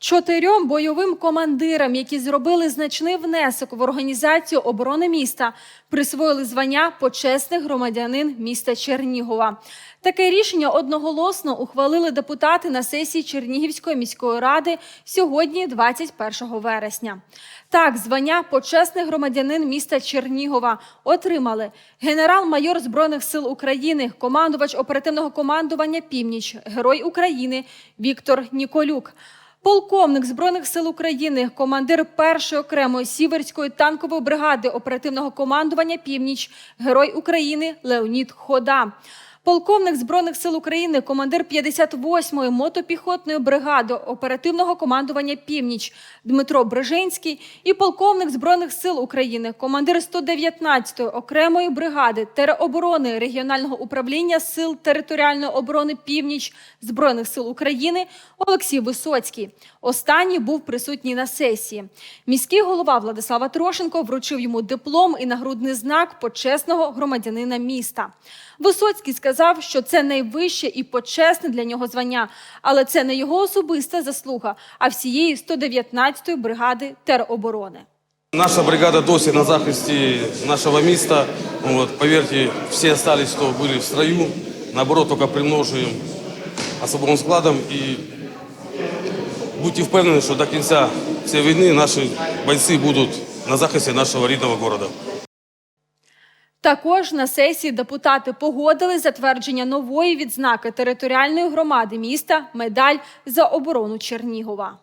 Чотирьом бойовим командирам, які зробили значний внесок в організацію оборони міста, присвоїли звання почесних громадянин міста Чернігова. Таке рішення одноголосно ухвалили депутати на сесії Чернігівської міської ради сьогодні, 21 вересня. Так, звання почесний громадянин міста Чернігова отримали генерал-майор збройних сил України, командувач оперативного командування Північ, Герой України Віктор Ніколюк. Полковник Збройних сил України, командир першої окремої сіверської танкової бригади оперативного командування Північ, Герой України Леонід Хода. Полковник Збройних сил України, командир 58-ї мотопіхотної бригади оперативного командування Північ Дмитро Брижинський і полковник Збройних сил України, командир 119-ї окремої бригади тероборони регіонального управління сил територіальної оборони Північ Збройних сил України Олексій Висоцький. Останній був присутній на сесії. Міський голова Владислава Трошенко вручив йому диплом і нагрудний знак почесного громадянина міста. Висоцький сказав, що це найвище і почесне для нього звання, але це не його особиста заслуга, а всієї 119-ї бригади тероборони. Наша бригада досі на захисті нашого міста. Вот, поверьте, всі остались, хто були в строю. Наоборот, тільки примножуємо особовим складом і будьте впевнені, що до кінця цієї війни наші бойці будуть на захисті нашого рідного міста. Також на сесії депутати погодили затвердження нової відзнаки територіальної громади міста медаль за оборону Чернігова.